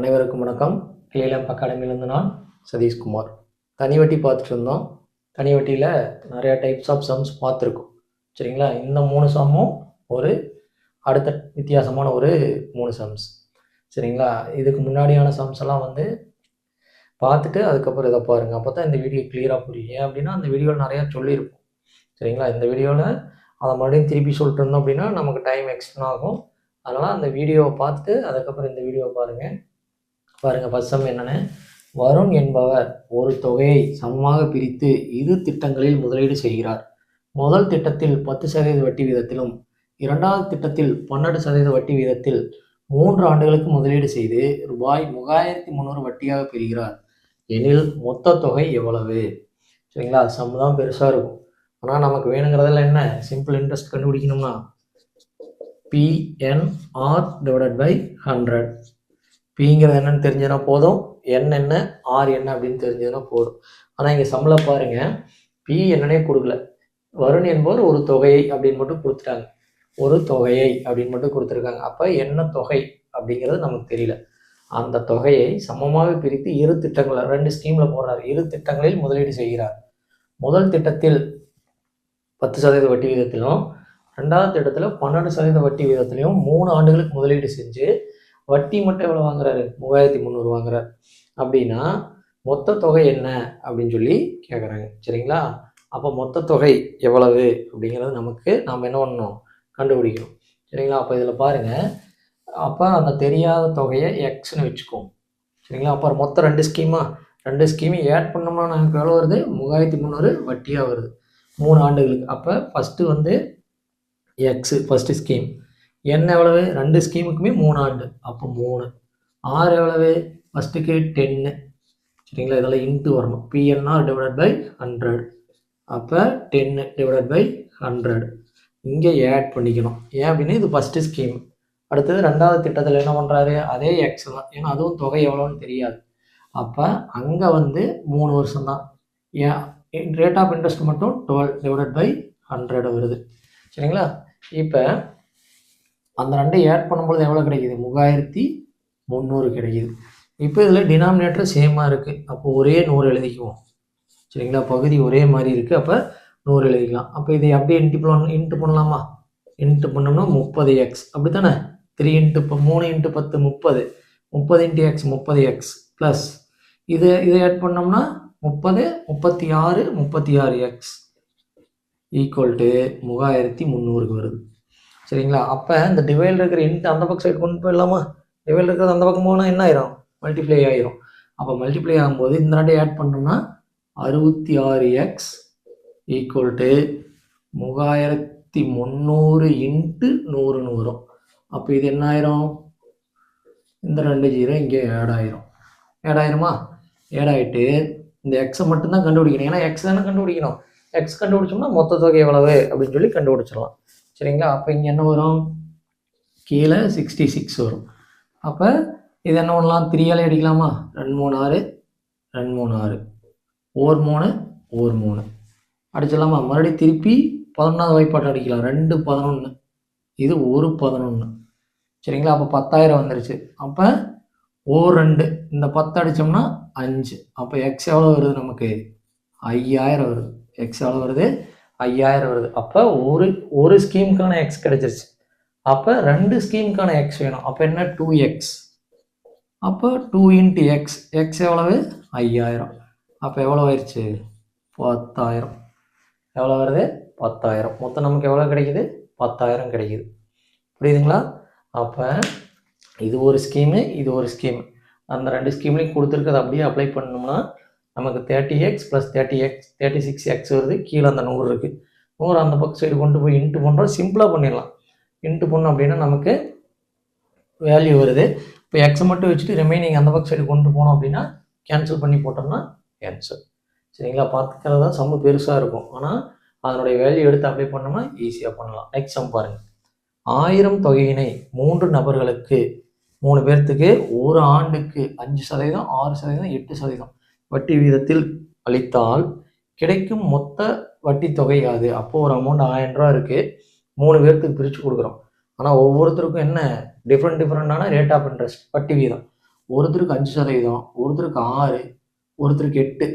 அனைவருக்கும் வணக்கம். கிளீலம் அகாடமியிலேருந்து நான் சதீஷ்குமார். தனி வட்டி பார்த்துட்டு இருந்தோம் தனி வட்டியில் நிறையா டைப்ஸ் ஆஃப் சம்ஸ் பார்த்துருக்கோம். சரிங்களா? இந்த மூணு சம்மும் ஒரு அடுத்த வித்தியாசமான ஒரு மூணு சம்ஸ் சரிங்களா? இதுக்கு முன்னாடியான சம்ஸ் எல்லாம் வந்து பார்த்துட்டு அதுக்கப்புறம் இதை பாருங்கள் அப்போ தான் இந்த வீடியோ கிளியராக புரியும். ஏன் அப்படின்னா அந்த வீடியோவில் நிறையா சொல்லியிருக்கும் சரிங்களா? இந்த வீடியோவில் அதை மறுபடியும் திருப்பி சொல்லிட்டு இருந்தோம் அப்படின்னா நமக்கு டைம் எக்ஸ்டன் ஆகும். அதனால் அந்த வீடியோவை பார்த்துட்டு அதுக்கப்புறம் இந்த வீடியோவை பாருங்கள் பாருங்கள் ஃபஸ்ட் சம் என்னென்ன? வருண் என்பவர் ஒரு தொகையை சமமாக பிரித்து இரு திட்டங்களில் முதலீடு செய்கிறார். முதல் திட்டத்தில் பத்து சதவீத வட்டி வீதத்திலும் இரண்டாவது திட்டத்தில் பன்னெண்டு சதவீத வட்டி வீதத்தில் மூன்று ஆண்டுகளுக்கு முதலீடு செய்து ரூபாய் மூவாயிரத்தி முந்நூறு வட்டியாக பெறுகிறார் எனில் மொத்த தொகை எவ்வளவு? சரிங்களா சம் தான் பெருசாக இருக்கும். ஆனால் நமக்கு வேணுங்கிறதெல்லாம் என்ன? சிம்பிள் இன்ட்ரெஸ்ட் கண்டுபிடிக்கணும்னா பிஎன்ஆர் டிவைடட் பை ஹண்ட்ரட் பிங்கிறது என்னன்னு தெரிஞ்சதுன்னா போதும். என் என்ன ஆர் என்ன அப்படின்னு தெரிஞ்சதுன்னா போதும். ஆனால் இங்கே சம்பளம் பாருங்க. பி என்னன்னே கொடுக்கல. வருண் என்பவர் ஒரு தொகையை அப்படின்னு மட்டும் கொடுத்துட்டாங்க. ஒரு தொகையை அப்படின்னு மட்டும் கொடுத்துருக்காங்க. அப்போ என்ன தொகை அப்படிங்கிறது நமக்கு தெரியல. அந்த தொகையை சமமாக பிரித்து இரு திட்டங்களை ரெண்டு ஸ்கீமில் போடுறாரு. இரு திட்டங்களில் முதலீடு செய்கிறார். முதல் திட்டத்தில் பத்து சதவீத வட்டி வீதத்திலும் ரெண்டாவது திட்டத்தில் பன்னெண்டு சதவீத வட்டி வீதத்திலையும் மூணு ஆண்டுகளுக்கு முதலீடு செஞ்சு வட்டி மட்டும் எவ்வளோ வாங்குறாரு? மூவாயிரத்தி முந்நூறு வாங்குறாரு. அப்படின்னா மொத்த தொகை என்ன? அப்படின்னு சொல்லி கேட்குறாங்க சரிங்களா? அப்போ மொத்த தொகை எவ்வளவு? அப்படிங்கிறது நமக்கு நாம் என்ன பண்ணணும்? கண்டுபிடிக்கணும். சரிங்களா? அப்போ இதில் பாருங்கள் அப்போ அந்த தெரியாத தொகையை எக்ஸ்னு வச்சுக்குவோம். சரிங்களா? அப்போ மொத்தம் ரெண்டு ஸ்கீமா ரெண்டு ஸ்கீமையும் ஆட் பண்ணோம்னா நமக்கு எவ்வளோ வருது? மூவாயிரத்தி முந்நூறு வட்டியாக வருது. மூணு ஆண்டுகளுக்கு. அப்போ ஃபஸ்ட்டு வந்து எக்ஸு ஃபஸ்ட்டு ஸ்கீம் என்ன எவ்வளவு? ரெண்டு ஸ்கீமுக்குமே மூணு ஆண்டு. அப்போ மூணு. ஆறு எவ்வளவு? ஃபஸ்ட்டுக்கு டென்னு சரிங்களா? இதெல்லாம் இன்ட்டு வரணும். பிஎன்ஆர் டிவைடட் பை ஹண்ட்ரட் அப்போ டென்னு டிவைடட் பை ஹண்ட்ரட் இங்கே ஆட் பண்ணிக்கணும். ஏன் அப்படின்னா இது ஃபஸ்ட்டு ஸ்கீம் அடுத்தது ரெண்டாவது திட்டத்தில் என்ன பண்ணுறாரு அதே எக்ஸ் தான். ஏன்னா அதுவும் தொகை எவ்வளோன்னு தெரியாது. அப்போ அங்கே வந்து மூணு வருஷம் தான். ஏன்? ரேட் ஆஃப் இன்ட்ரெஸ்ட் மட்டும் டுவெல் டிவைடட் பை ஹண்ட்ரட் வருது. சரிங்களா? இப்போ அந்த ரெண்டை ஆட் பண்ணும்பொழுது எவ்வளோ கிடைக்குது? மூவாயிரத்தி முந்நூறு கிடைக்கிது. இப்போ இதில் டினாமினேட்டர் சேமாக இருக்குது அப்போ ஒரே நூறு எழுதிக்குவோம். சரிங்களா? பகுதி ஒரே மாதிரி இருக்குது அப்போ நூறு எழுதிக்கலாம். அப்போ இதை அப்படியே இன்ட்டு பண்ண இன்ட்டு பண்ணலாமா? இன்ட்டு பண்ணோம்னா முப்பது எக்ஸ் அப்படி தானே த்ரீ இன்ட்டு இப்போ மூணு இன்ட்டு பத்து முப்பது. முப்பது இன்ட்டு எக்ஸ் முப்பது எக்ஸ் ப்ளஸ் இது இதை ஆட் பண்ணோம்னா முப்பது முப்பத்தி ஆறு முப்பத்தி ஆறு எக்ஸ் ஈக்குவல் டு மூவாயிரத்தி முந்நூறுக்கு வருது. சரிங்களா? அப்போ இந்த டிவைல் இருக்கிற இன்ட் அந்த பக்கம் சைடு கொண்டு போயிடலாமா? டிவைல் இருக்கிறது அந்த பக்கம் போனால் என்ன ஆயிரும்? மல்டிப்ளை ஆயிரும். அப்போ மல்டிப்ளை ஆகும்போது இந்த நாட்டை ஆட் பண்ணோம்னா அறுபத்தி ஆறு எக்ஸ் ஈக்குவல் டு மூவாயிரத்தி முந்நூறு இன்ட்டு நூறு நூறும் அப்போ இது என்ன ஆயிரும்? இந்த ரெண்டு ஜீரோ இங்கே ஆட் ஆயிரும். ஆட் ஆயிருமா? ஆட் ஆகிட்டு இந்த எக்ஸை மட்டும்தான் கண்டுபிடிக்கணும். ஏன்னா எக்ஸ் தானே கண்டுபிடிக்கணும். எக்ஸ் கண்டுபிடிச்சோம்னா மொத்த தொகை எவ்வளவு? அப்படின்னு சொல்லி கண்டுபிடிச்சிடலாம். சரிங்களா? அப்போ இங்கே என்ன வரும்? கீழே சிக்ஸ்டி சிக்ஸ் வரும். அப்போ இது என்ன பண்ணலாம்? த்ரீயாலே அடிக்கலாமா? ரெண்டு மூணு ஆறு ரெண்டு மூணு ஆறு. ஓர் மூணு ஓர் மூணு. அடிச்சிடலாமா? மறுபடியும் திருப்பி பதினொன்றாவது வாய்ப்பாட்டு அடிக்கலாம். ரெண்டு பதினொன்று இது ஒரு பதினொன்று சரிங்களா? அப்போ பத்தாயிரம் வந்துருச்சு. அப்போ ஓ ரெண்டு. இந்த பத்து அடித்தோம்னா அஞ்சு. அப்போ எக்ஸ் எவ்வளோ வருது நமக்கு? ஐயாயிரம் வருது. எக்ஸ் எவ்வளோ வருது? ஐயாயிரம் வருது. அப்போ ஒரு ஒரு ஸ்கீமுக்கான எக்ஸ் கிடைச்சிருச்சு. அப்போ ரெண்டு ஸ்கீமுக்கான எக்ஸ் வேணும். அப்போ என்ன? டூ எக்ஸ் அப்போ டூ இன்ட்டு எக்ஸ் எக்ஸ் எவ்வளவு? ஐயாயிரம். அப்போ எவ்வளோ ஆயிடுச்சு பத்தாயிரம். எவ்வளோ வருது? பத்தாயிரம். மொத்தம் நமக்கு எவ்வளோ கிடைக்குது? பத்தாயிரம் கிடைக்குது. புரியுதுங்களா? அப்போ இது ஒரு ஸ்கீமு இது ஒரு ஸ்கீமு அந்த ரெண்டு ஸ்கீம்லையும் கொடுத்துருக்கறது அப்படியே அப்ளை பண்ணோம்னா நமக்கு thirty X plus thirty X thirty six X வருது. கீழே அந்த நூறு இருக்குது நூறு அந்த பக்கம் சைடு கொண்டு போய் இன்ட்டு பண்ணுறோம் சிம்பிளாக பண்ணிடலாம். இன்ட்டு பண்ணோம் அப்படின்னா நமக்கு வேல்யூ வருது. இப்போ எக்ஸை மட்டும் வச்சுட்டு ரிமைனிங் அந்த பக்கம் சைடு கொண்டு போனோம் அப்படின்னா கேன்சல் பண்ணி போட்டோம்னா கேன்சல் சரிங்களா? பார்த்துக்கிறது தான் சம்மு பெருசாக இருக்கும். ஆனால் அதனுடைய வேல்யூ எடுத்து அப்ளை பண்ணோம்னா ஈஸியாக பண்ணலாம். நெக்ஸ்ட் சம் பாருங்கள் ஆயிரம் தொகையினை மூன்று நபர்களுக்கு மூணு பேர்த்துக்கு ஒரு ஆண்டுக்கு அஞ்சு சதவீதம் ஆறு சதவீதம் எட்டு சதவீதம். வட்டி வீதத்தில் அளித்தால் கிடைக்கும் மொத்த வட்டி தொகை அது. அப்போது ஒரு அமௌண்ட் ஆயிரம் ரூபா இருக்குது மூணு பேர்த்துக்கு பிரித்து கொடுக்குறோம். ஆனால் ஒவ்வொருத்தருக்கும் என்ன? டிஃப்ரெண்ட் டிஃப்ரெண்டான ரேட் ஆஃப் இன்ட்ரெஸ்ட் வட்டி வீதம். ஒருத்தருக்கு அஞ்சு சதவீதம் ஒருத்தருக்கு ஆறு ஒருத்தருக்கு எட்டு.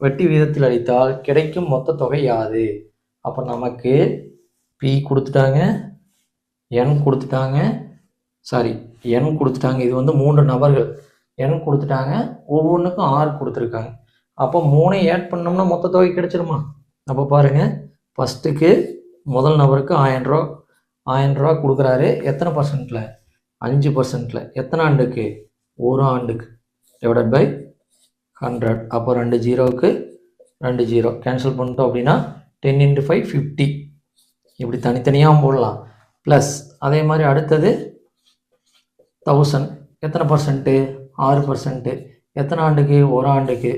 வட்டி வீதத்தில் அளித்தால் கிடைக்கும் மொத்த தொகை யாது? அப்போ நமக்கு பி கொடுத்துட்டாங்க என் கொடுத்துட்டாங்க சாரி என் கொடுத்துட்டாங்க. இது வந்து மூன்று நபர்கள். இடம் கொடுத்துட்டாங்க. ஒவ்வொன்றுக்கும் ஆறு கொடுத்துருக்காங்க. அப்போ மூணை ஆட் பண்ணோம்னா மொத்த தொகை கிடைச்சிருமா? அப்போ பாருங்க. ஃபஸ்ட்டுக்கு முதல் நபருக்கு ஆயிரம் ரூபா. ஆயிரம் ரூபா கொடுக்குறாரு. எத்தனை பர்சன்ட்டில் அஞ்சு பர்சன்ட்டில் எத்தனை ஆண்டுக்கு? ஒரு ஆண்டுக்கு. டிவைடட் பை ஹண்ட்ரட் அப்போ ரெண்டு ஜீரோவுக்கு ரெண்டு ஜீரோ. கேன்சல் பண்ணிட்டோம் அப்படின்னா டென் இன்ட்டு ஃபைவ் ஃபிஃப்டி இப்படி தனித்தனியாக போடலாம். ப்ளஸ் அதே மாதிரி அடுத்தது தௌசண்ட் எத்தனை பர்சன்ட்டு ஆறு பர்சன்ட்டு எத்தனை ஆண்டுக்கு? ஒரு ஆண்டுக்கு.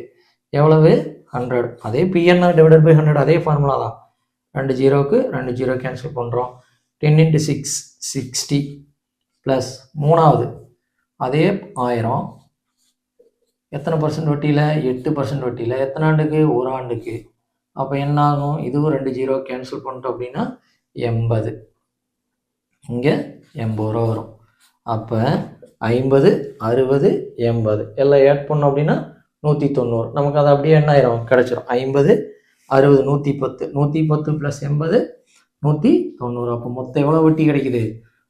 எவ்வளவு? ஹண்ட்ரட் அதே பிஎன்ஆர் டிவைடட் பை ஹண்ட்ரட் அதே ஃபார்முலா தான். ரெண்டு ஜீரோவுக்கு ரெண்டு ஜீரோ கேன்சல் பண்ணுறோம் ten into six sixty plus மூணாவது. அதே ஆயிரம். எத்தனை பர்சன்ட் வட்டியில்? எட்டு பர்சன்ட் வட்டியில். எத்தனை ஆண்டுக்கு? ஒரு ஆண்டுக்கு. அப்போ என்ன ஆகும்? இதுவும் ரெண்டு ஜீரோ கேன்சல் பண்ணிட்டோம் அப்படின்னா எண்பது. இங்கே எண்பது ரூபா வரும். அப்போ ஐம்பது அறுபது எண்பது. எல்லாம் ஆட் பண்ணோம் அப்படின்னா நூற்றி தொண்ணூறு நமக்கு அது அப்படியே என்ன ஆயிரும்? கிடச்சிரும். ஐம்பது அறுபது நூற்றி பத்து நூற்றி பத்து ப்ளஸ் எண்பது நூற்றி தொண்ணூறு அப்போ மொத்தம் எவ்வளோ வட்டி கிடைக்குது?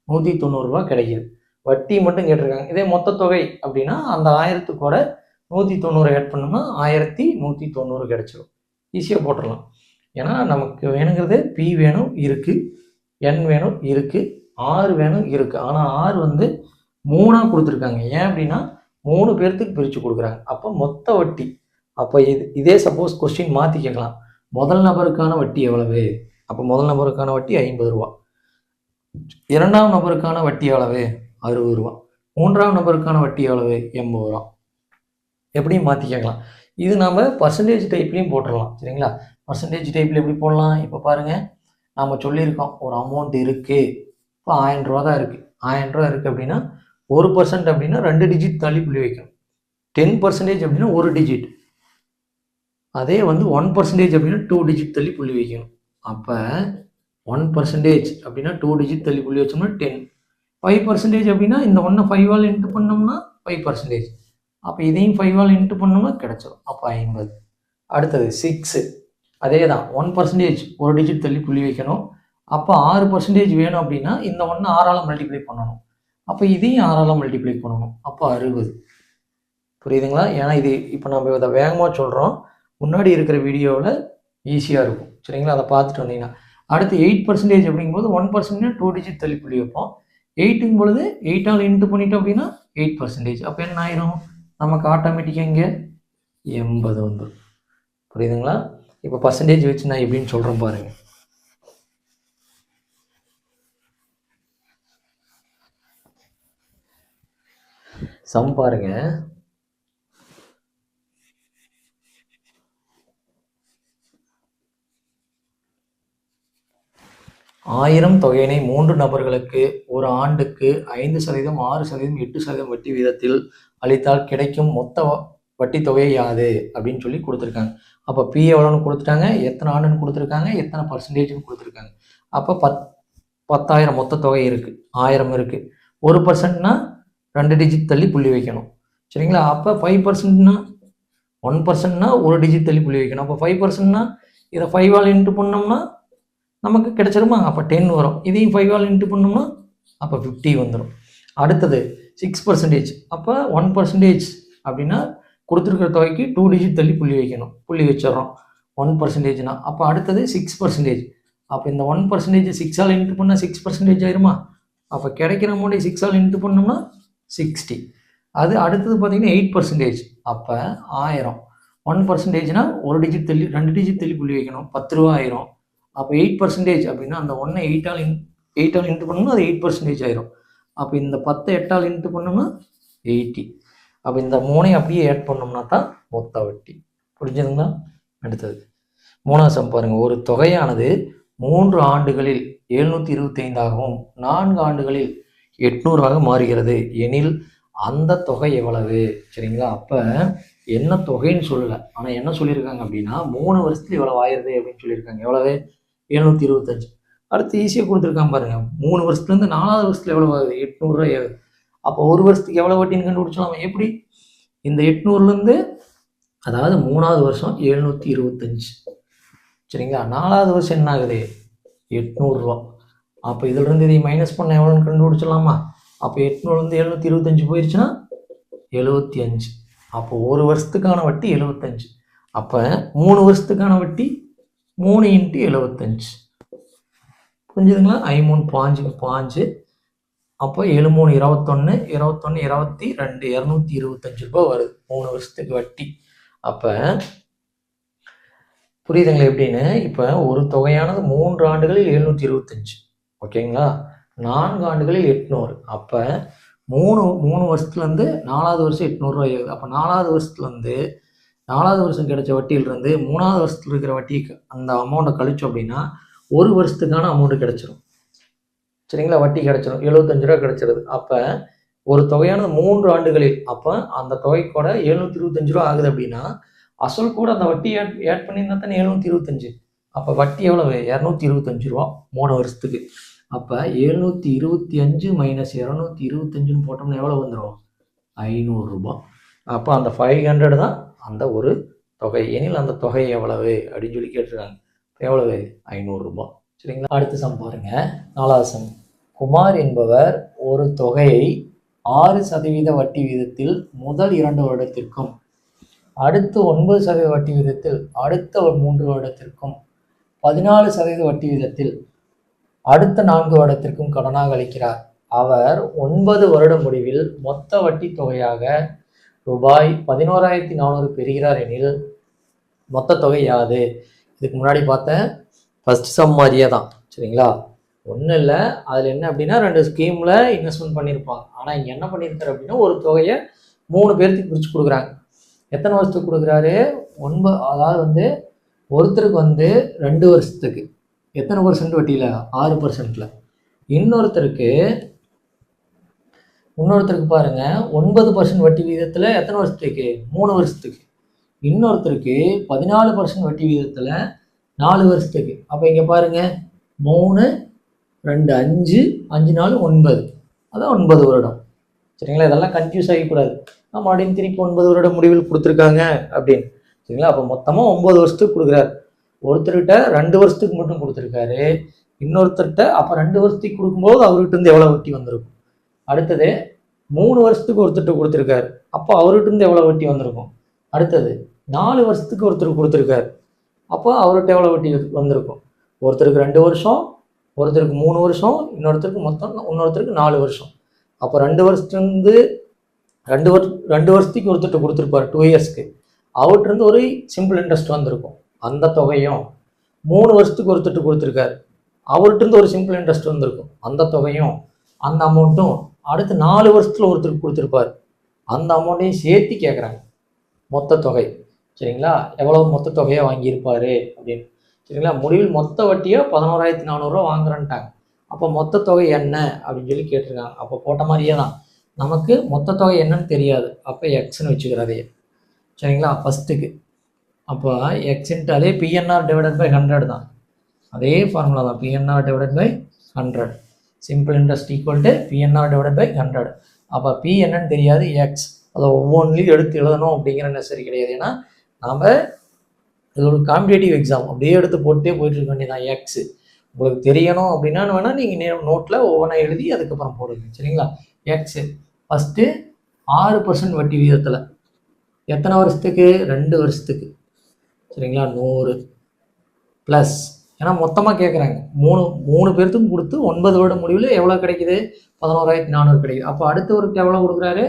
நூற்றி தொண்ணூறுரூவா கிடைக்குது. வட்டி மட்டும் கேட்டிருக்காங்க. இதே மொத்த தொகை அப்படின்னா அந்த ஆயிரத்துக்கூட நூற்றி தொண்ணூறு ஆட் பண்ணோம்னா ஆயிரத்தி நூற்றி தொண்ணூறு கிடச்சிரும் ஈஸியாக போட்டுடலாம். ஏன்னா நமக்கு வேணுங்கிறது பி வேணும் இருக்குது என் வேணும் இருக்குது ஆறு வேணும் இருக்குது ஆனால் ஆறு வந்து மூணாக கொடுத்துருக்காங்க. ஏன் அப்படின்னா மூணு பேர்த்துக்கு பிரித்து கொடுக்குறாங்க. அப்போ மொத்த வட்டி. அப்போ இது இதே சப்போஸ் கொஸ்டின் மாற்றி கேட்கலாம். முதல் நபருக்கான வட்டி எவ்வளவு? அப்போ முதல் நபருக்கான வட்டி ஐம்பது ரூபா. இரண்டாம் நபருக்கான வட்டி எவ்வளவு? அறுபது ரூபா. மூன்றாம் நபருக்கான வட்டி எவ்வளவு? எண்பது ரூபா. எப்படியும் மாற்றி கேட்கலாம். இது நம்ம பர்சன்டேஜ் டைப்லேயும் போட்டுடலாம். சரிங்களா? பர்சன்டேஜ் டைப்பில் எப்படி போடலாம்? இப்போ பாருங்கள் நாம் சொல்லியிருக்கோம். ஒரு அமௌண்ட் இருக்குது இப்போ ஆயிரம் ரூபா தான் இருக்குது ஆயிரம் ரூபா இருக்குது அப்படின்னா ஒரு பர்சன்ட் அப்படின்னா ரெண்டு டிஜிட் தள்ளி புள்ளி வைக்கணும். டென் பர்சன்டேஜ் அப்படின்னா ஒரு டிஜிட் அதே வந்து ஒன் பர்சன்டேஜ் அப்படின்னா டூ டிஜிட் தள்ளி புள்ளி வைக்கணும். அப்போ ஒன் பர்சன்டேஜ் அப்படின்னா டூ டிஜிட் தள்ளி புள்ளி வச்சோம்னா டென் ஃபைவ் பர்சன்டேஜ் அப்படின்னா இந்த ஒன்றை ஃபைவால் இன்ட்டு பண்ணோம்னா ஃபைவ் பர்சன்டேஜ் அப்போ இதையும் ஃபைவால் இன்ட்டு பண்ணோம்னா கிடச்சிடும் அப்போ ஐம்பது. அடுத்தது சிக்ஸு அதே தான் ஒன் பர்சன்டேஜ் ஒரு டிஜிட் தள்ளி புள்ளி வைக்கணும். அப்போ ஆறு பர்சன்டேஜ் வேணும் அப்படின்னா இந்த ஒன்று ஆறால் மல்டிப்ளை பண்ணணும். அப்போ இதையும் ஆறால் மல்டிப்ளை பண்ணணும்? அப்போ அறுபது. புரியுதுங்களா? ஏன்னா இது இப்போ நம்ம இதை வேகமாக சொல்கிறோம் முன்னாடி இருக்கிற வீடியோவில் ஈஸியாக இருக்கும். சரிங்களா? அதை பார்த்துட்டு வந்தீங்கன்னா. அடுத்து எயிட் பர்சன்டேஜ் அப்படிங்கும்போது ஒன் பர்சன்டேஜ் டூ டிஜிட் தள்ளி புள்ளி வைப்போம். எயிட்டுங்கும் பொழுது எயிட்டால் இன்ட்டு பண்ணிட்டோம் அப்படின்னா எயிட் பர்சன்டேஜ் அப்போ என்ன ஆயிரும்? நமக்கு ஆட்டோமேட்டிக்காக இங்கே எண்பது வந்துடும் புரியுதுங்களா? இப்போ பர்சன்டேஜ் வச்சு நான் எப்படின்னு சொல்கிறேன் பாருங்கள் சம் பாருங்க. ஆயிரம் தொகையினை மூன்று நபர்களுக்கு ஒரு ஆண்டுக்கு ஐந்து சதவீதம் ஆறு சதவீதம் எட்டு சதவீதம் வட்டி வீதத்தில் அளித்தால் கிடைக்கும் மொத்த வட்டி தொகை யாது? அப்படின்னு சொல்லி கொடுத்துருக்காங்க. அப்போ பி எவ்வளோன்னு கொடுத்துட்டாங்க? எத்தனை ஆண்டுன்னு கொடுத்துருக்காங்க? எத்தனை பர்சன்டேஜ்னு கொடுத்துருக்காங்க. அப்போ பத் பத்தாயிரம் மொத்த தொகை இருக்குது ஆயிரம் இருக்குது ஒரு பர்சன்ட்னா ரெண்டு டிஜிட் தள்ளி புள்ளி வைக்கணும். சரிங்களா? அப்போ ஃபைவ் பர்சன்ட்னா ஒன் பர்சன்ட்னா ஒரு டிஜிட் தள்ளி புள்ளி வைக்கணும். அப்போ ஃபைவ் பர்சன்ட்னா இதை ஃபைவ் ஆல் இன்ட்டு பண்ணோம்னா நமக்கு கிடைச்சிருமா? அப்போ டென் வரும். இதையும் ஃபைவ் ஆல் இன்ட்டு பண்ணோம்னா அப்போ ஃபிஃப்டி வந்துடும் அடுத்தது சிக்ஸ் பர்சன்டேஜ் அப்போ ஒன் பர்சன்டேஜ் அப்படின்னா கொடுத்துருக்கிற தொகைக்கு டூ டிஜிட் தள்ளி புள்ளி வைக்கணும். புள்ளி வச்சிடுறோம். ஒன் பர்சன்டேஜ்னா அப்போ அடுத்தது சிக்ஸ் பர்சன்டேஜ் அப்போ இந்த ஒன் பர்சன்டேஜ் சிக்ஸால் இன்ட்டு பண்ணால் சிக்ஸ் பர்சன்டேஜ் ஆயிருமா? அப்போ கிடைக்கிற அமௌண்ட்டை சிக்ஸால் இன்ட்டு பண்ணோம்னா சிக்ஸ்டி அது அடுத்தது பார்த்தீங்கன்னா எயிட் பர்சன்டேஜ் அப்போ ஆயிரம். ஒன் பர்சன்டேஜ்னால் ஒரு டிஜிட் தள்ளி ரெண்டு டிஜிட் தள்ளி புள்ளி வைக்கணும். பத்து ரூபா ஆயிரும். அப்போ எயிட் பர்சன்டேஜ் அப்படின்னா அந்த ஒன்றை எயிட்டால் இன் எயிட்டால் இன்ட்டு பண்ணோம்னா அது எயிட் பர்சன்டேஜ் ஆயிரும். அப்போ இந்த பத்தை எட்டால் இன்ட்டு பண்ணோம்னா எயிட்டி அப்போ இந்த மூணையும் அப்படியே ஆட் பண்ணோம்னா தான் மொத்த வட்டி. புரிஞ்சுதுங்களா? அடுத்தது. மூணாவது சம் பாருங்கள் ஒரு தொகையானது மூன்று ஆண்டுகளில் எழுநூற்றி இருபத்தைந்தாகவும் நான்கு ஆண்டுகளில் எட்நூறாக மாறுகிறது. எனில் அந்த தொகை எவ்வளவு? சரிங்களா? அப்போ என்ன தொகைன்னு சொல்லலை. ஆனால் என்ன சொல்லியிருக்காங்க அப்படின்னா மூணு வருஷத்துல இவ்வளவு ஆயிருது அப்படின்னு சொல்லியிருக்காங்க. எவ்வளவு? எழுநூற்றி இருபத்தஞ்சு. அடுத்து ஈஸியாக கொடுத்துருக்காங்க பாருங்கள் மூணு வருஷத்துலேருந்து நாலாவது வருஷத்துல எவ்வளோ ஆகுது? எட்நூறுரூவா அப்போ ஒரு வருஷத்துக்கு எவ்வளோ வட்டின்னு கண்டுபிடிச்சலாம் எப்படி? இந்த எட்நூறுலேருந்து அதாவது மூணாவது வருஷம் எழுநூற்றி இருபத்தஞ்சு. சரிங்களா? நாலாவது வருஷம் என்ன ஆகுது? எட்நூறுரூவா அப்போ இதிலிருந்து இதை மைனஸ் பண்ண எவ்வளோன்னு கண்டுபிடிச்சிடலாமா? அப்போ எட்நூறுலேருந்து எழுநூற்றி இருபத்தஞ்சி போயிடுச்சுன்னா எழுபத்தி அஞ்சு. அப்போ ஒரு வருஷத்துக்கான வட்டி எழுபத்தஞ்சு அப்போ மூணு வருஷத்துக்கான வட்டி மூணு இன்ட்டு எழுபத்தஞ்சு புரிஞ்சுதுங்களா? ஐமூணு பாஞ்சுக்கு பாஞ்சு. அப்போ ஏழு மூணு இருபத்தொன்று இருபத்தொன்று இருபத்தி ரெண்டு இரநூத்தி இருபத்தஞ்சு ரூபாய் வருது. மூணு வருஷத்துக்கு வட்டி. அப்போ புரியுதுங்களா எப்படின்னு? இப்போ ஒரு தொகையானது மூன்று ஆண்டுகளில் எழுநூற்றி இருபத்தஞ்சு. ஓகேங்களா? நான்கு ஆண்டுகளில் எட்நூறு. அப்போ மூணு மூணு வருஷத்துலேருந்து நாலாவது வருஷம் எட்நூறுரூவா ஆகுது. அப்போ நாலாவது வருஷத்துலேருந்து நாலாவது வருஷம் கிடைச்ச வட்டியிலிருந்து மூணாவது வருஷத்தில் இருக்கிற வட்டிக்கு அந்த அமௌண்ட்டை கழிச்சோம் அப்படின்னா ஒரு வருஷத்துக்கான அமௌண்ட்டு கிடச்சிரும். சரிங்களா? வட்டி கிடச்சிரும். எழுபத்தஞ்சு ரூபா கிடச்சிருது. அப்போ ஒரு தொகையானது மூன்று ஆண்டுகளில் அப்போ அந்த தொகை கூட எழுநூற்றி இருபத்தஞ்சு ரூபா ஆகுது அப்படின்னா அசல் கூட அந்த வட்டி ஆட் ஆட் பண்ணியிருந்தா தானே எழுநூற்றி இருபத்தஞ்சு. அப்போ வட்டி எவ்வளவு? இரநூத்தி இருபத்தஞ்சு ரூபா மூணு வருஷத்துக்கு. அப்போ எழுநூற்றி இருபத்தி அஞ்சு மைனஸ் இரநூத்தி இருபத்தஞ்சுன்னு போட்டோம்னா எவ்வளோ வந்துடும் ஐநூறுரூபா அப்போ அந்த ஃபைவ் ஹண்ட்ரட் தான் அந்த ஒரு தொகை. எனில் அந்த தொகை எவ்வளவு அப்படின்னு சொல்லி கேட்டிருக்காங்க. எவ்வளவு? ஐநூறுரூபா சரிங்களா? அடுத்த சம் பாருங்க. நாலாவது சம் குமார் என்பவர் ஒரு தொகையை ஆறு சதவீத வட்டி வீதத்தில் முதல் இரண்டு வருடத்திற்கும் அடுத்து ஒன்பது சதவீத வட்டி வீதத்தில் அடுத்த ஒரு மூன்று வருடத்திற்கும் பதினாலு சதவீத வட்டி வீதத்தில் அடுத்த நான்கு வருடத்திற்கும் கடனாக அளிக்கிறார். அவர் ஒன்பது வருட முடிவில் மொத்த வட்டி தொகையாக ரூபாய் பதினோராயிரத்தி நானூறு பெறுகிறார் எனில் மொத்த தொகை யாது? இதுக்கு முன்னாடி பார்த்தேன். ஃபர்ஸ்ட் சம் மாதிரியே தான். சரிங்களா? ஒன்றும் இல்லை. அதில் என்ன அப்படின்னா ரெண்டு ஸ்கீமில் இன்வெஸ்ட்மெண்ட் பண்ணியிருப்பாங்க. ஆனால் இங்கே என்ன பண்ணியிருக்காரு அப்படின்னா ஒரு தொகையை மூணு பேர்த்துக்கு பிரித்து கொடுக்குறாங்க. எத்தனை வருஷத்துக்கு கொடுக்குறாரு? ஒன்பது அதாவது வந்து ஒருத்தருக்கு வந்து ரெண்டு வருஷத்துக்கு. எத்தனை பர்சன்ட் வட்டியில்? ஆறு பர்சன்ட்ல இன்னொருத்தருக்கு இன்னொருத்தருக்கு பாருங்க ஒன்பது பர்சன்ட் வட்டி விகிதத்தில் எத்தனை வருஷத்துக்கு? மூணு வருஷத்துக்கு. இன்னொருத்தருக்கு பதினாலு பர்சன்ட் வட்டி விகிதத்தில் நாலு வருஷத்துக்கு. அப்போ இங்கே பாருங்க மூணு ரெண்டு அஞ்சு அஞ்சு நாலு ஒன்பது. அதான் ஒன்பது வருடம். சரிங்களா? இதெல்லாம் கன்ஃபியூஸ் ஆகிக்கூடாது. நம்ம அப்படின்னு திருப்பி ஒன்பது வருட முடிவில் கொடுத்துருக்காங்க அப்படின்னு. சரிங்களா? அப்போ மொத்தமாக ஒம்பது வருஷத்துக்கு கொடுக்குறாரு. ஒருத்தர்கிட்ட ரெண்டு வருஷத்துக்கு மட்டும் கொடுத்துருக்காரு. இன்னொருத்தர்கிட்ட அப்போ ரெண்டு வருஷத்துக்கு கொடுக்கும்போது அவர்கிட்ட இருந்து எவ்வளோ வட்டி வந்திருக்கும்? அடுத்தது மூணு வருஷத்துக்கு ஒருத்தர்கிட்ட கொடுத்துருக்காரு. அப்போ அவர்கிட்ட இருந்து எவ்வளோ வட்டி வந்திருக்கும்? அடுத்தது நாலு வருஷத்துக்கு ஒருத்தர் கொடுத்துருக்காரு. அப்போ அவர்கிட்ட எவ்வளோ வட்டி வந்திருக்கும்? ஒருத்தருக்கு ரெண்டு வருஷம் ஒருத்தருக்கு மூணு வருஷம் இன்னொருத்தருக்கு மொத்தம் இன்னொருத்தருக்கு நாலு வருஷம். அப்போ ரெண்டு வருஷத்துலேருந்து ரெண்டு வருஷம் ரெண்டு வருஷத்துக்கு ஒருத்தர்கிட்ட கொடுத்துருப்பாரு டூ இயர்ஸ்க்கு அவர்கிட்ட ஒரு சிம்பிள் இன்ட்ரெஸ்ட் வந்திருக்கும். அந்த தொகையும் மூணு வருஷத்துக்கு ஒருத்தர் கொடுத்துருக்காரு. அவர்கிட்ட ஒரு சிம்பிள் இன்ட்ரெஸ்ட் வந்திருக்கும். அந்த தொகையும் அந்த அமௌண்ட்டும் அடுத்து நாலு வருஷத்தில் ஒருத்தருக்கு கொடுத்துருப்பாரு. அந்த அமௌண்ட்டையும் சேர்த்து கேட்குறாங்க மொத்த தொகை. சரிங்களா? எவ்வளோ மொத்த தொகையை வாங்கியிருப்பார் அப்படின்னு. சரிங்களா? முடிவில் மொத்த வட்டியாக பதினோராயிரத்தி நானூறுரூவா வாங்குறேன்ட்டாங்க. அப்போ மொத்த தொகை என்ன? அப்படின்னு சொல்லி கேட்டிருக்காங்க. அப்போ போட்ட மாதிரியே தான். நமக்கு மொத்த தொகை என்னன்னு தெரியாது. அப்போ எக்ஸ்னு வச்சுக்கிறதையே சரிங்களா? ஃபஸ்ட்டுக்கு அப்போ எக்ஸின்ட்டாலே பிஎன்ஆர் டிவைடட் பை ஹண்ட்ரட் தான். அதே ஃபார்முலா தான். PNR divided by hundred simple interest equal to PNR divided by hundred அப்போ பி என்னன்னு தெரியாது? எக்ஸ் அதை ஒவ்வொன்றிலையும் எடுத்து எழுதணும் அப்படிங்கிற நெசரி கிடையாது. ஏன்னா நாம் இது ஒரு காம்படேட்டிவ் எக்ஸாம் அப்படியே எடுத்து போட்டே போயிட்டு இருக்க வேண்டியதான் எக்ஸ் உங்களுக்கு தெரியணும் அப்படின்னா வேணால் நீங்கள் நோட்டில் ஒவ்வொன்றா எழுதி அதுக்கப்புறம் போடுங்க. சரிங்களா? எக்ஸு ஃபஸ்ட்டு ஆறு பர்சன்ட் வட்டி வீதத்தில் எத்தனை வருஷத்துக்கு? ரெண்டு வருஷத்துக்கு. சரிங்களா? நூறு ப்ளஸ் ஏன்னா மொத்தமாக கேட்குறாங்க மூணு மூணு பேர்த்துக்கும் கொடுத்து ஒன்பது வருட முடிவில் எவ்வளோ கிடைக்குது? பதினோராயிரத்தி நானூறு கிடைக்குது. அப்போ அடுத்தவருக்கு எவ்வளோ கொடுக்குறாரு?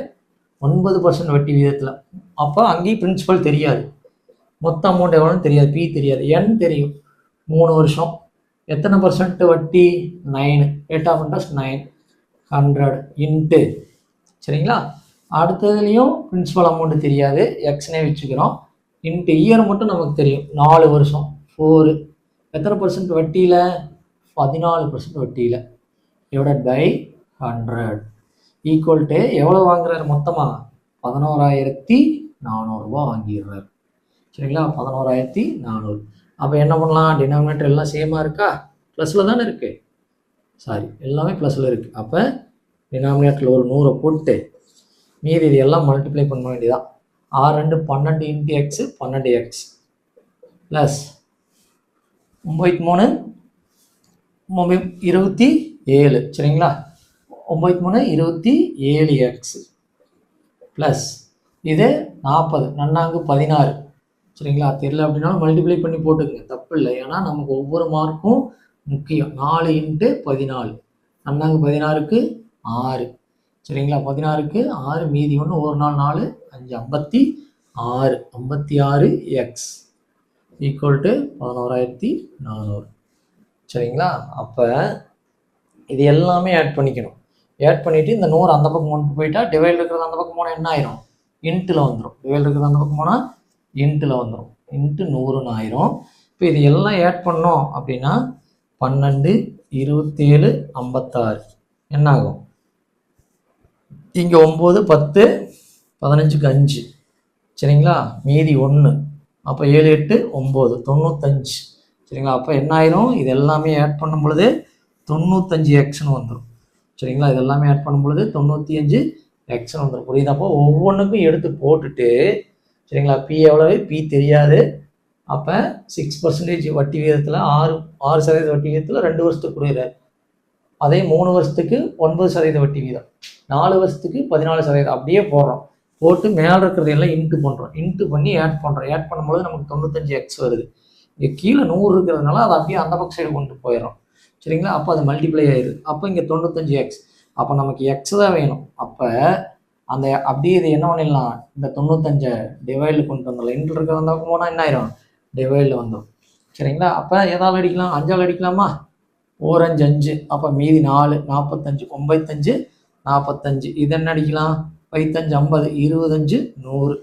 ஒன்பது பர்சன்ட் வட்டி விகிதத்தில் அப்போ அங்கேயும் பிரின்சிபல் தெரியாது. மொத்த அமௌண்ட் எவ்வளோன்னு தெரியாது. பி தெரியாது. என் தெரியும். மூணு வருஷம். எத்தனை பர்சன்ட் வட்டி? Nine rate of interest nine hundred into சரிங்களா? அடுத்ததுலேயும் பிரின்சிபல் அமௌண்ட்டு தெரியாது. எக்ஸ்னே வச்சுக்கிறோம். இன்ட்டு இயர் மட்டும் நமக்கு தெரியும். நாலு வருஷம். ஃபோரு எத்தனை பர்சன்ட் வட்டியில்? பதினாலு பர்சன்ட் வட்டியில். Divided by hundred equal to எவ்வளோ வாங்குறாரு மொத்தமாக பதினோராயிரத்தி நானூறுரூவா வாங்கிடுறாரு. சரிங்களா? பதினோராயிரத்தி நானூறு அப்போ என்ன பண்ணலாம்? டினாமினேட்டர் எல்லாம் சேமாக இருக்கா? ப்ளஸில் தானே இருக்குது சாரி எல்லாமே ப்ளஸில் இருக்குது அப்போ டினாமினேட்டரில் ஒரு நூறை போட்டு மீதி இது எல்லாம் மல்டிப்ளை பண்ண வேண்டியதான் ஆறு ரெண்டு பன்னெண்டு இன்ட்டு எக்ஸு பன்னெண்டு எக்ஸ் ப்ளஸ் ஒம்பது மூணு ஒம்பது இருபத்தி ஏழு. சரிங்களா? ஒம்பது மூணு இருபத்தி ஏழு எக்ஸ் ப்ளஸ் இது நாற்பது நன்னாங்கு பதினாறு. சரிங்களா? தெரியல அப்படின்னாலும் மல்டிப்ளை பண்ணி போட்டுக்கங்க. தப்பு இல்லை. ஏன்னா நமக்கு ஒவ்வொரு மார்க்கும் முக்கியம். நாலு இன்ட்டு பதினாலு. நன்னாங்கு பதினாறுக்கு ஆறு. சரிங்களா? பதினாறுக்கு ஆறு மீதி ஒன்று ஒரு நாள் நாலு அஞ்சு ஐம்பத்தி ஆறு. ஐம்பத்தி ஆறு எக்ஸ் ஈக்குவல் டு பதினோராயிரத்தி நானூறு. சரிங்களா? அப்போ இது எல்லாமே ஆட் பண்ணிக்கணும். ஆட் பண்ணிவிட்டு இந்த நூறு அந்த பக்கம் கொண்டு போயிட்டா டிவைட் இருக்கிறது அந்த பக்கம் போனால் என்ன ஆயிரும்? இன்ட்டில் வந்துடும் டிவைட் இருக்கிறது அந்த பக்கம் போனால் இன்ட்டில் வந்துடும் இன்ட்டு நூறுன்னு ஆயிரும். இப்போ இது எல்லாம் ஆட் பண்ணோம் அப்படின்னா பன்னெண்டு இருபத்தேழு ஐம்பத்தாறு. என்ன ஆகும் இங்கே ஒம்பது பத்து பதினஞ்சுக்கு அஞ்சு. சரிங்களா? மீதி ஒன்று அப்போ ஏழு எட்டு ஒம்பது. தொண்ணூத்தஞ்சு. சரிங்களா? அப்போ என்ன ஆயிரும்? இது எல்லாமே ஆட் பண்ணும் பொழுது தொண்ணூத்தஞ்சு எக்ஸ்னு வந்துடும் சரிங்களா? இது எல்லாமே ஆட் பண்ணும் பொழுது தொண்ணூற்றி அஞ்சு எக்ஸ்னு வந்துடும் புரியுதாப்போ ஒவ்வொன்றுக்கும் எடுத்து போட்டுட்டு சரிங்களா? பி எவ்வளவு? பி தெரியாது. அப்போ சிக்ஸ் பர்சன்டேஜ் வட்டி விகிதத்தில் ஆறு ஆறு சதவீத வட்டி விகிதத்தில் ரெண்டு வருஷத்துக்கு கொடுக்குறாரு அதே மூணு வருஷத்துக்கு ஒன்பது சதவீத வட்டி வீதம். நாலு வருஷத்துக்கு பதினாலு சதவீதம் அப்படியே போடுறோம். போட்டு மேலே இருக்கிறது எல்லாம் இன்ட்டு பண்ணுறோம் இன்ட்டு பண்ணி ஆட் பண்ணுறோம் ஆட் பண்ணும்போது நமக்கு தொண்ணூத்தஞ்சு எக்ஸ் வருது. இங்கே கீழே நூறு இருக்கிறதுனால அதை அப்படியே அந்த பக்கம் சைடு கொண்டு போயிடும் சரிங்களா? அப்போ அது மல்டிப்ளை ஆயிடுது. அப்போ இங்கே தொண்ணூத்தஞ்சு எக்ஸ் அப்போ நமக்கு எக்ஸ் தான் வேணும். அப்போ அந்த அப்படியே இது என்ன பண்ணிடலாம்? இந்த தொண்ணூத்தஞ்சை டிவைடில் கொண்டு வந்துடலாம் இன்ட்டு இருக்கிற அந்த பக்கம் போனால் என்ன ஆயிரும்? டிவைடில் வந்துடும் சரிங்களா? அப்போ எதால் அடிக்கலாம்? அஞ்சால் அடிக்கலாமா? ஓரஞ்சு அஞ்சு அஞ்சு. அப்போ மீதி நாலு நாற்பத்தஞ்சு ஒம்பத்தஞ்சு நாற்பத்தஞ்சு இது என்ன அடிக்கலாம்? பைத்தஞ்சு ஐம்பது. இருபத்தஞ்சு நூறு.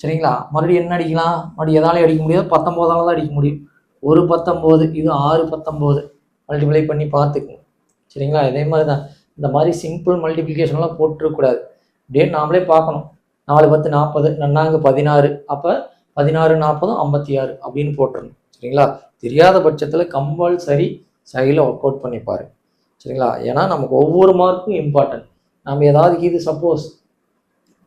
சரிங்களா? மறுபடியும் என்ன அடிக்கலாம்? மறுபடியும் எதாலையும் அடிக்க முடியாது. பத்தொம்போதால தான் அடிக்க முடியும். ஒரு பத்தொம்போது இது ஆறு பத்தொம்போது மல்டிப்ளை பண்ணி பார்த்துக்குங்க. சரிங்களா? இதே மாதிரி தான் இந்த மாதிரி சிம்பிள் மல்டிப்ளிகேஷன்லாம் போட்டுருக்கூடாது டேட் நாமளே பார்க்கணும். நாலு பத்து நாற்பது நன்னாங்க பதினாறு. அப்போ பதினாறு நாற்பதும் ஐம்பத்தி ஆறு அப்படின்னு போட்டுருணும் சரிங்களா? தெரியாத பட்சத்தில் கம்பல்சரி சைடில் ஒர்க் அவுட் பண்ணி சரிங்களா? ஏன்னா நமக்கு ஒவ்வொரு மார்க்கும் இம்பார்ட்டன்ட் நம்ம ஏதாவது இது சப்போஸ்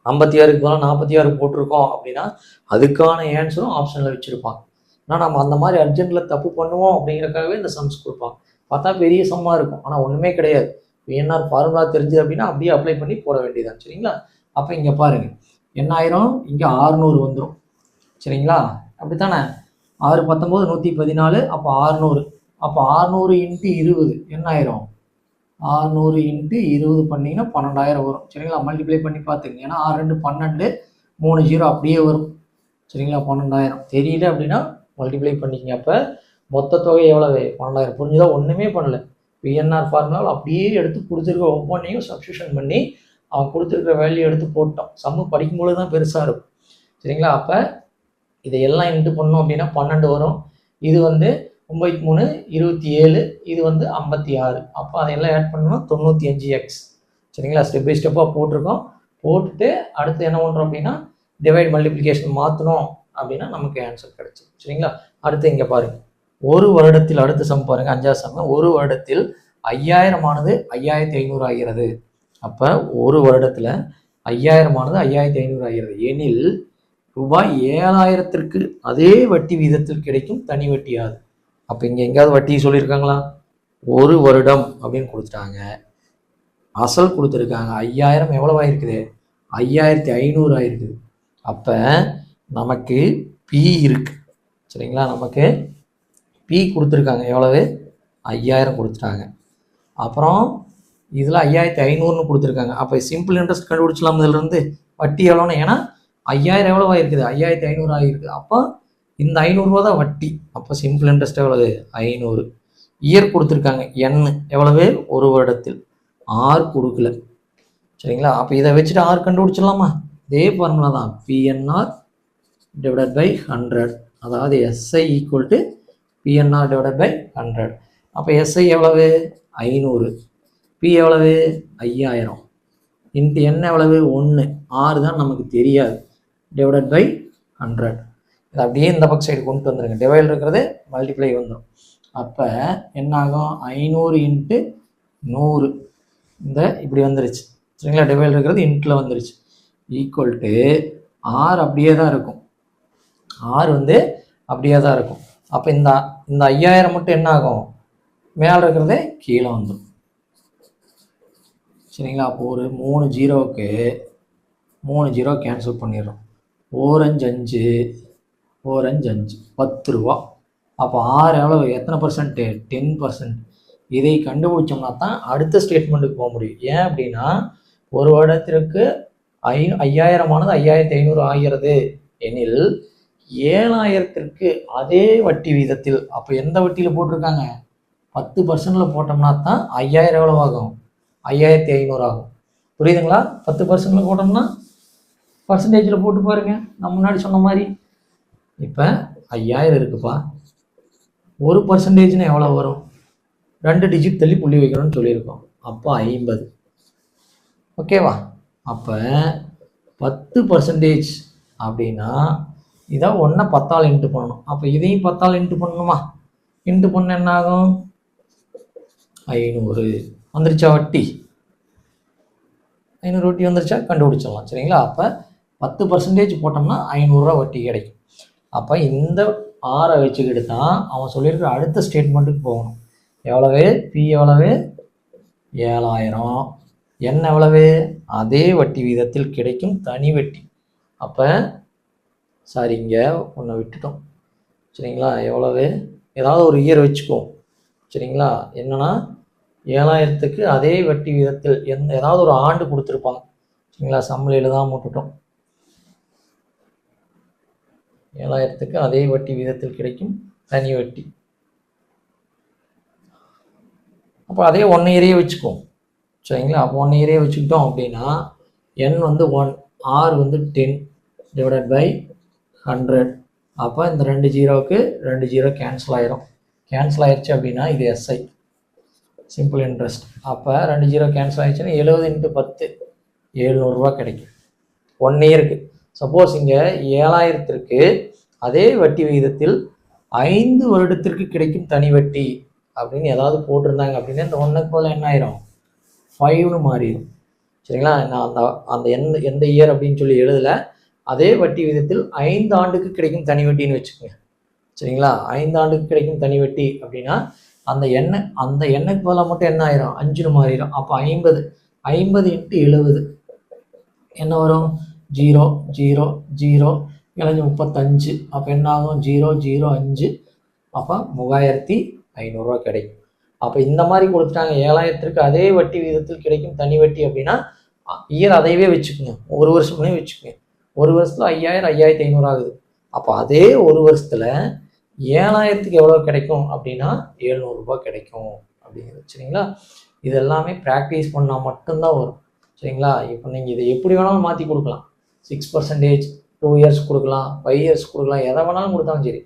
ஐம்பத்தி ஆறுக்கு போனால் நாற்பத்தி ஆறு போட்டிருக்கோம் அப்படின்னா அதுக்கான ஆன்சரும் ஆப்ஷனில் வச்சுருப்பாங்க. ஆனால் நம்ம அந்த மாதிரி அர்ஜென்ட்டில் தப்பு பண்ணுவோம் அப்படிங்கிறக்காகவே இந்த சம்ஸ் கொடுப்பாங்க. பார்த்தா பெரிய சம்மாக இருக்கும். ஆனால் ஒன்றுமே கிடையாது. பிஎன்ஆர் ஃபார்முலா தெரிஞ்சது அப்படின்னா அப்படியே அப்ளை பண்ணி போட வேண்டியதான் சரிங்களா? அப்போ இங்கே பாருங்கள் என்ன ஆயிரும்? இங்கே ஆறுநூறு வந்துடும் சரிங்களா? அப்படித்தானே? ஆறு பத்தொம்போது நூற்றி பதினாலு அப்போ ஆறுநூறு. அப்போ ஆறுநூறு இன்ட்டு இருபது. என்ன ஆயிரும்? ஆறுநூறு இன்ட்டு இருபது பண்ணிங்கன்னா பன்னெண்டாயிரம் வரும். சரிங்களா? மல்டிப்ளை பண்ணி பார்த்துங்க ஏன்னா ஆறு ரெண்டு பன்னெண்டு மூணு ஜீரோ அப்படியே வரும். சரிங்களா? பன்னெண்டாயிரம். தெரியல அப்படின்னா மல்டிப்ளை பண்ணிக்கங்க. அப்போ மொத்த தொகை எவ்வளவு? பன்னெண்டாயிரம். புரிஞ்சுதா? ஒன்றுமே பண்ணல. பிஎன்ஆர் ஃபார்முலாவில் அப்படியே எடுத்து கொடுத்துருக்க ஒவ்வொன்றையும் சப்ஸ்டியூஷன் பண்ணி அவன் கொடுத்துருக்க வேல்யூ எடுத்து போட்டோம் சம்மு படிக்கும்போது தான் பெருசாக இருக்கும். சரிங்களா? அப்போ இதையெல்லாம் இன்ட்டு பண்ணோம் அப்படின்னா பன்னெண்டு வரும். இது வந்து ஒம்பது மூணு இருபத்தி ஏழு இது வந்து ஐம்பத்தி ஆறு. அப்போ அதையெல்லாம் ஆட் பண்ணோம்னா தொண்ணூற்றி அஞ்சு எக்ஸ் சரிங்களா? ஸ்டெப் பை ஸ்டெப்பாக போட்டிருக்கோம். போட்டுட்டு அடுத்து என்ன பண்ணுறோம் அப்படின்னா டிவைட் மல்டிப்ளிகேஷன் மாற்றணும் அப்படின்னா நமக்கு ஆன்சர் கிடைச்சிடும் சரிங்களா? அடுத்து இங்கே பாருங்கள் ஒரு வருடத்தில் அடுத்த சம் பாருங்கள் அஞ்சாவது சம் ஒரு வருடத்தில் ஐயாயிரமானது ஐயாயிரத்தி ஐநூறு ஆகிறது. அப்போ ஒரு வருடத்தில் ஐயாயிரமானது ஐயாயிரத்தி ஐநூறு ஆகிறது. எனில் ரூபாய் ஏழாயிரத்திற்கு அதே வட்டி வீதத்தில் கிடைக்கும் தனி வட்டியாது. அப்போ இங்கே எங்கேயாவது வட்டி சொல்லியிருக்காங்களா? ஒரு வருடம் அப்படின்னு கொடுத்துட்டாங்க. அசல் கொடுத்துருக்காங்க. ஐயாயிரம் எவ்வளவு ஆயிருக்குது? ஐயாயிரத்தி ஐநூறு ஆயிருக்குது. அப்போ நமக்கு பி இருக்கு. சரிங்களா? நமக்கு பி கொடுத்துருக்காங்க. எவ்வளவு? ஐயாயிரம் கொடுத்துட்டாங்க. அப்புறம் இதில் ஐயாயிரத்தி ஐநூறுன்னு கொடுத்துருக்காங்க. அப்போ சிம்பிள் இன்ட்ரெஸ்ட் கண்டுபிடிச்சலாம் இதிலிருந்து வட்டி எவ்வளோன்னு ஏன்னா ஐயாயிரம் எவ்வளோ ஆயிருக்குது? ஐயாயிரத்தி ஐநூறு ஆகிருக்குது அப்போ இந்த ஐநூறுரூவா தான் வட்டி. அப்போ சிம்பிள் இன்ட்ரெஸ்ட் எவ்வளவு? ஐநூறு. இயர் கொடுத்துருக்காங்க. எண் எவ்வளவு? ஒரு வருடத்தில். ஆர் கொடுக்கல. சரிங்களா? அப்போ இதை வச்சுட்டு ஆர் கண்டுபிடிச்சிடலாமா? இதே ஃபார்முலா தான். பிஎன்ஆர் டிவைடட் பை ஹண்ட்ரட் அதாவது SI equal to PNR divided by hundred அப்போ எஸ்ஐ எவ்வளவு? ஐநூறு. பி எவ்வளவு? ஐயாயிரம். இன்ட்டு என்ன எவ்வளவு? ஒன்று ஆறு தான் நமக்கு தெரியாது. டிவைடட் பை ஹண்ட்ரட் இது அப்படியே இந்த பக்கம் சைடு கொண்டு வந்துருங்க. டிவைட் இருக்கிறது மல்டிப்ளை வந்துடும் அப்போ என்ன ஆகும் ஐநூறு இன்ட்டு நூறு. இந்த இப்படி வந்துருச்சு. சரிங்களா? டிவைட் இருக்கிறது இன்ட்டில் வந்துருச்சு. ஈக்குவல் டு ஆறு அப்படியே தான் இருக்கும். ஆறு வந்து அப்படியே தான் இருக்கும். அப்போ இந்த இந்த ஐயாயிரம் மட்டும் என்ன ஆகும் மேலே இருக்கிறதே கீழே வந்துடும் சரிங்களா? அப்போ ஒரு மூணு ஜீரோவுக்கு மூணு ஜீரோ கேன்சல் பண்ணிடுறோம். ஓரஞ்சு அஞ்சு ஓர் அஞ்சு பத்து ரூபா. அப்போ ஆறு எவ்வளோ எத்தனை பர்சன்ட்டு டென் பர்சன்ட் இதை கண்டுபிடிச்சோம்னா தான் அடுத்த ஸ்டேட்மெண்ட்டுக்கு போக முடியும். ஏன் அப்படின்னா ஒரு வருடத்திற்கு ஐ ஐயாயிரமானது ஐயாயிரத்தி ஐநூறு ஆகிறது. எனில் ஏழாயிரத்திற்கு அதே வட்டி வீதத்தில் அப்போ எந்த வட்டியில் போட்டிருக்காங்க? பத்து பர்சன்டில் போட்டோம்னா தான் ஐயாயிரம் எவ்வளோ ஆகும்? ஐயாயிரத்தி ஐநூறு ஆகும். புரியுதுங்களா? பத்து பர்சன்டில் போட்டோம்னா பர்சன்டேஜில் போட்டு பாருங்கள் நான் முன்னாடி சொன்ன மாதிரி. இப்போ ஐயாயிரம் இருக்குப்பா. ஒரு பர்சன்டேஜ்னா எவ்வளோ வரும்? ரெண்டு டிஜிட் தள்ளி புள்ளி வைக்கணும்னு சொல்லியிருக்கோம். அப்போ ஐம்பது. ஓகேவா அப்போ பத்து பர்சன்டேஜ் அப்படின்னா இதை ஒன்றை பத்தால் இன்ட்டு பண்ணணும். அப்போ இதையும் பத்தால் இன்ட்டு பண்ணணுமா? இன்ட்டு பண்ண என்ன ஆகும் ஐநூறு. வந்துருச்சா வட்டி? ஐநூறு வட்டி வந்துருச்சா? கண்டுபிடிச்சிடலாம். சரிங்களா? அப்போ பத்து பர்சன்டேஜ் போட்டோம்னா ஐநூறுரூவா வட்டி கிடைக்கும். அப்போ இந்த ஆறை வச்சுக்கிட்டு தான் அவன் சொல்லியிருக்கிற அடுத்த ஸ்டேட்மெண்ட்டுக்கு போகணும். எவ்வளவு? பி எவ்வளவு? ஏழாயிரம். என்ன எவ்வளவு? அதே வட்டி வீதத்தில் கிடைக்கும் தனி வட்டி. அப்போ சாரி இங்கே ஒன்று விட்டுட்டோம். சரிங்களா? எவ்வளவு? ஏதாவது ஒரு இயர் வச்சுக்குவோம் சரிங்களா? என்னென்னா ஏழாயிரத்துக்கு அதே வட்டி வீதத்தில் எந்த ஏதாவது ஒரு ஆண்டு கொடுத்துருப்பாங்க. சரிங்களா? சம்பளையில் தான் முட்டுட்டோம் ஏழாயிரத்துக்கு அதே வட்டி விகிதத்தில் கிடைக்கும் தனி வட்டி. அப்போ அதே ஒன் இயரே வச்சுக்குவோம் சரிங்களா? அப்போ ஒன் இயரே வச்சுக்கிட்டோம் அப்படின்னா என் வந்து ஒன் ஆர் வந்து டென் டிவைடட் பை ஹண்ட்ரட் அப்போ இந்த ரெண்டு ஜீரோவுக்கு ரெண்டு ஜீரோ கேன்சல் ஆயிரும். கேன்சல் ஆயிடுச்சு அப்படின்னா இது எஸ்ஐ சிம்பிள் இன்ட்ரெஸ்ட் அப்போ ரெண்டு ஜீரோ கேன்சல் ஆயிடுச்சுன்னா எழுபது இன்ட்டு பத்து ஏழ்நூறுரூவா கிடைக்கும். ஒன் இயருக்கு சப்போஸ் இங்கே ஏழாயிரத்திற்கு அதே வட்டி விகிதத்தில் ஐந்து வருடத்திற்கு கிடைக்கும் தனி வட்டி அப்படின்னு ஏதாவது போட்டிருந்தாங்க அப்படின்னா இந்த ஒன்றுக்கு போல் என்ன ஆயிரும்? ஃபைவ்னு மாறிடும் சரிங்களா? நான் அந்த அந்த எந்த எந்த இயர் அப்படின்னு சொல்லி எழுதலை. அதே வட்டி விகிதத்தில் ஐந்து ஆண்டுக்கு கிடைக்கும் தனி வட்டின்னு வச்சுக்கோங்க. சரிங்களா? ஐந்து ஆண்டுக்கு கிடைக்கும் தனி வட்டி அப்படின்னா அந்த எண்ணெய் அந்த எண்ணெய்க்கு போல மட்டும் என்ன ஆயிரும்? அஞ்சுன்னு மாறிடும் அப்போ ஐம்பது. ஐம்பது இன்ட்டு எழுபது. என்ன வரும்? ஜீரோ ஜீரோ ஜீரோ இளைஞ்சு முப்பத்தஞ்சு அப்போ என்ன ஆகும் ஜீரோ ஜீரோ அஞ்சு. அப்போ மூவாயிரத்தி ஐநூறுரூவா கிடைக்கும். அப்போ இந்த மாதிரி கொடுத்துட்டாங்க. ஏழாயிரத்திற்கு அதே வட்டி விகிதத்தில் கிடைக்கும் தனி வட்டி அப்படின்னா இயர் அதையவே வச்சுக்கோங்க. ஒரு வருஷமே வச்சுக்கோங்க. ஒரு வருஷத்துல ஐயாயிரம் ஐயாயிரத்தி ஐநூறு ஆகுது. அப்போ அதே ஒரு வருஷத்துல ஏழாயிரத்துக்கு எவ்வளோ கிடைக்கும் அப்படின்னா எழுநூறுபா கிடைக்கும் அப்படிங்கிறது. சரிங்களா? இது எல்லாமே ப்ராக்டிஸ் பண்ணால் மட்டும்தான் வரும். சரிங்களா? இப்போ நீங்கள் இதை எப்படி வேணாலும் மாற்றி கொடுக்கலாம். சிக்ஸ் பர்சன்டேஜ் டூ இயர்ஸ் கொடுக்கலாம் ஃபைவ் இயர்ஸ் கொடுக்கலாம் எதை வேணாலும் கொடுத்தாலும் சரி.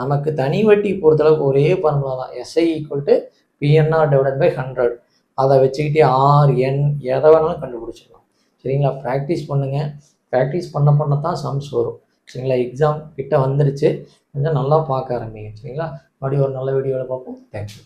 நமக்கு தனி வட்டி பொறுத்தளவுக்கு ஒரே ஃபார்முலா தான். SI equal to PNR divide by hundred அதை வச்சுக்கிட்டே ஆர் என் எதை வேணாலும் கண்டுபிடிச்சிடலாம். சரிங்களா? ப்ராக்டிஸ் பண்ணுங்கள் ப்ராக்டிஸ் பண்ண பண்ண தான் சம்ஸ் வரும். சரிங்களா? எக்ஸாம் கிட்ட வந்துருச்சு. கொஞ்சம் நல்லா பார்க்க ஆரம்பிங்க. சரிங்களா? மறுபடியும் ஒரு நல்ல வீடியோவில் பார்ப்போம். தேங்க்யூ